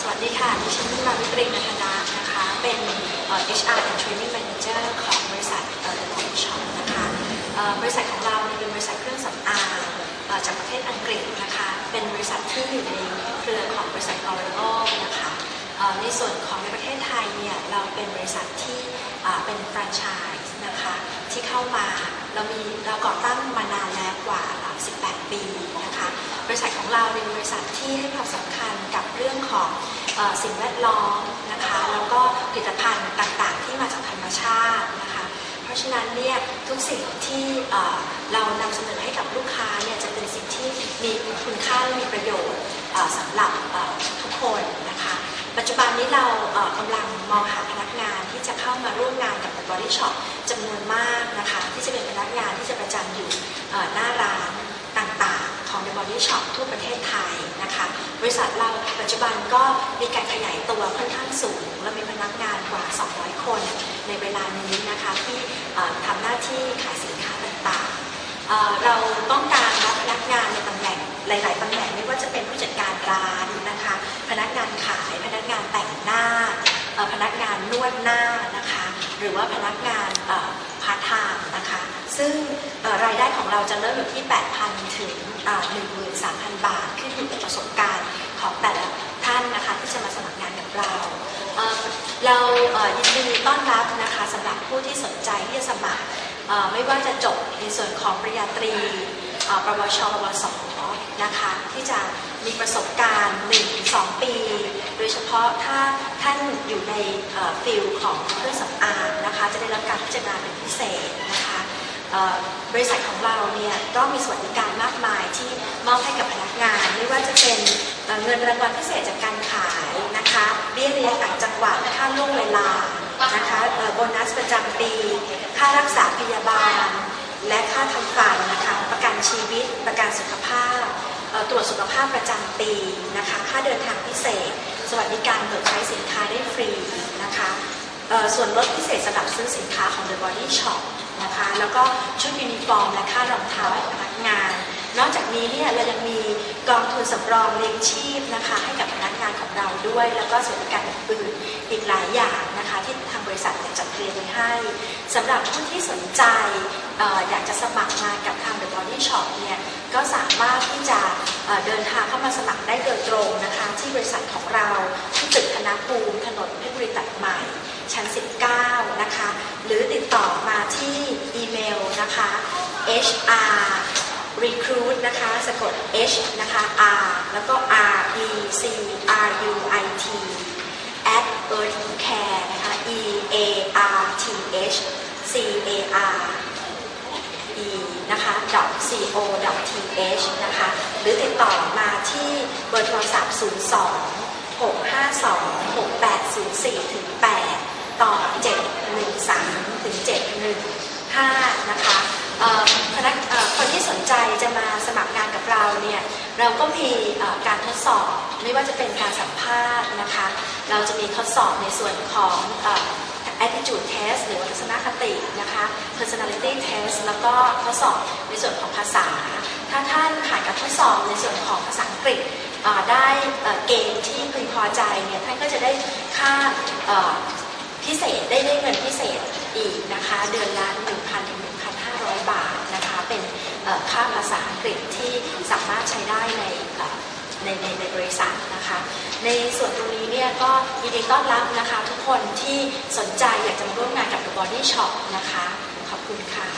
สวัสดีค่ะ ดิฉันมาวิตรีนันทนานะคะ เป็น HR and Training Manager ของบริษัทเอ่อ The l o n Shop นะคะ บริษัทของเราเป็นบริษัทเครื่องสำอางจากประเทศอังกฤษนะคะ เป็นบริษัทที่อยู่ในเครือของบริษัท L'Oreal นะคะ ในส่วนของ เนี่ยเราเป็นบริษัทที่เป็นแฟรนไชส์นะคะที่เข้ามาเรามีเราก่อตั้งมานานแล้วกว่า 18 ปีนะคะบริษัทของเราเป็นบริษัทที่ให้ความสำคัญกับเรื่องของอสิ่งแวดล้อมนะคะแล้วก็ผลิตภัณฑ์ต่างๆ ที่มาจากธรรมชาตินะคะเพราะฉะนั้นเนี่ยทุกสิ่งที่เอ่อเรานำ บันนี้เรากำลังมองหาพนักงานที่จะเข้ามาร่วมงานกับ The Body Shop จำนวนมากนะคะที่จะเป็นพนักงานที่จะประจำอยู่หน้าร้านต่างๆ ของ The Body Shop ทั่วประเทศไทยนะคะบริษัทเราปัจจุบันก็มีการขยายตัวค่อนข้างสูง และมีพนักงานกว่า 200 คน ในเวลานี้นะคะที่ทำหน้าที่ขายสินค้าต่างๆ เราต้องการรับพนักงานในตำแหน่งหลาย ๆตำแหน่งไม่ว่าจะเป็นผู้จัดการร้าน พนักงานขาย พนักงานแต่งหน้า พนักงานนวดหน้านะคะ หรือว่าพนักงานพาร์ทไทม์นะคะ ซึ่งรายได้ของเราจะเริ่มอยู่ที่ 8,000 ถึง 13,000 บาท ขึ้นอยู่กับประสบการณ์ของแต่ละท่านนะคะที่จะมาสมัครงานกับเรา เรายินดีต้อนรับนะคะสำหรับผู้ที่สนใจที่จะสมัครไม่ว่าจะจบในส่วนของปริญญาตรี ปวชปวสนะคะที่จะมีประสบการณ์ 1-2 ปี โดยเฉพาะถ้าท่านอยู่ในฟิลของเครื่องสำอางนะคะจะได้รับการพิจารณาเป็นพิเศษนะคะบริษัทของเราเนี่ยก็มีสวัสดิการมากมายที่มอบให้กับพนักงาน ไม่ว่าจะเป็นเงินรางวัลพิเศษจากการขายนะคะเบี้ยเลี้ยงต่างจังหวัดค่าล่วงเวลานะคะโบนัสประจำปี ค่ารักษาพยาบาล และค่าทำฟันนะคะประกัน ชีวิต ประกันสุขภาพ ตรวจสุขภาพประจำปีนะคะ ค่าเดินทางพิเศษ สวัสดิการเบิกใช้สินค้าได้ฟรีนะคะส่วนลดพิเศษสำหรับซื้อสินค้าของ The Body Shop นะคะ แล้วก็ชุดยูนิฟอร์มและค่ารองเท้าให้พนักงาน นอกจากนี้เนี่ยเรายังมีกองทุนสำรองเลี้ยงชีพนะคะให้กับพนักงานของเราด้วย แล้วก็สวัสดิการอื่นอีกหลายอย่างนะคะที่ทางบริษัทจะจัดเตรียมไว้ให้ สำหรับผู้ที่สนใจอออยากจะสมัครงานกับทาง The Body Shop เนี่ยก็สามารถที่จะเเดินทางเข้ามาสมัครได้โดยตรงนะคะที่บริษัทของเราที่ตึกธนภูมิถนนเพชรบุรีตัดใหม่ ชั้น 19 นะคะ หรือติดต่อมาที่อีเมลนะคะ hr recruit นะคะสะกด h นะคะ r แล้วก็ r e c r u i t at earthcare นะคะ e a r t h c a r e นะคะ .co .th นะคะ หรือติดต่อมาที่เบอร์โทรศัพท์ 02 652 6804ถึง8ต่อ 713ถึง715 นะคะพนักคนที่สนใจจะมาสมัครงานกับเราเนี่ยเราก็มีการทดสอบไม่ว่าจะเป็นการสัมภาษณ์นะคะ เราจะมีทดสอบในส่วนของ attitude test หรือว่าทัศนคตินะคะ personality test แล้วก็ทดสอบในส่วนของภาษา ถ้าท่านผ่านการทดสอบในส่วนของภาษาอังกฤษได้เกณฑ์ที่พึงพอใจเนี่ยท่านก็จะได้ค่าพิเศษได้ได้เงินพิเศษอีกนะคะเดือนละ1,000ถึง1,500 บาทนะคะเป็นค่าภาษาอังกฤษที่สามารถใช้ได้ใน ในในในบริษัทนะคะ ในส่วนตรงนี้เนี่ยก็ยินดีต้อนรับนะคะ ทุกคนที่สนใจอยากจะมาร่วมงานกับ The Body Shop นะคะ ขอบคุณค่ะ